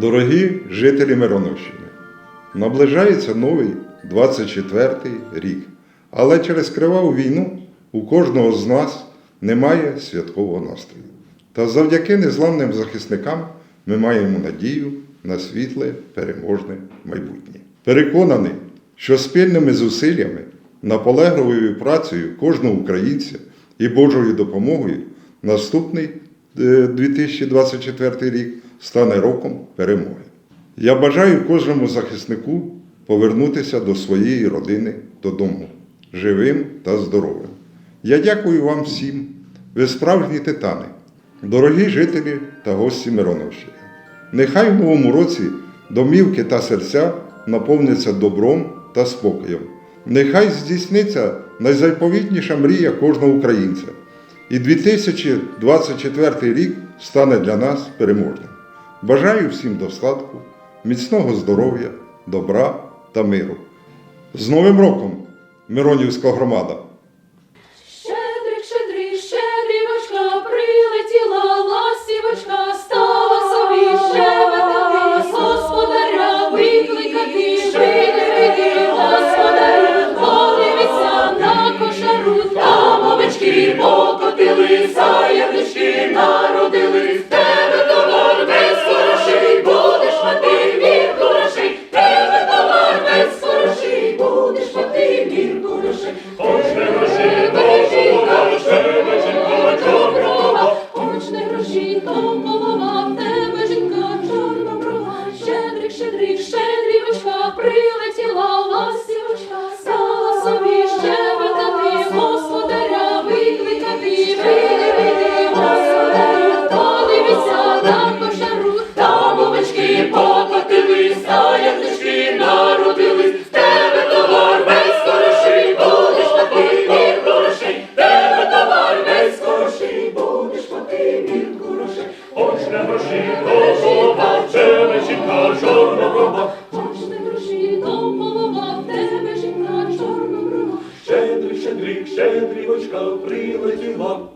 Дорогі жителі Миронощини, наближається новий 24-й рік, але через криваву війну у кожного з нас немає святкового настрою. Та завдяки незламним захисникам ми маємо надію на світле переможне майбутнє. Переконаний, що спільними зусиллями, наполегливою працею кожного українця і Божою допомогою наступний е, 2024 рік стане роком перемоги. Я бажаю кожному захиснику повернутися до своєї родини додому живим та здоровим. Я дякую вам всім. Ви справжні титани, дорогі жителі та гості Мироновщини. Нехай в новому році домівки та серця наповняться добром та спокоєм. Нехай здійсниться найзайповітніша мрія кожного українця. І 2024 рік стане для нас переможним. Бажаю всім достатку, міцного здоров'я, добра та миру. З Новим роком, Миронівська громада! святий мір душі, хоч не гроші до полова, тебе жінка чорноброва, хоч не гроші до полова, тебе жінка чорноброва, щедрих, щедрих, щедрівочка, прила. Щедрик, щедрівочка прилетіла.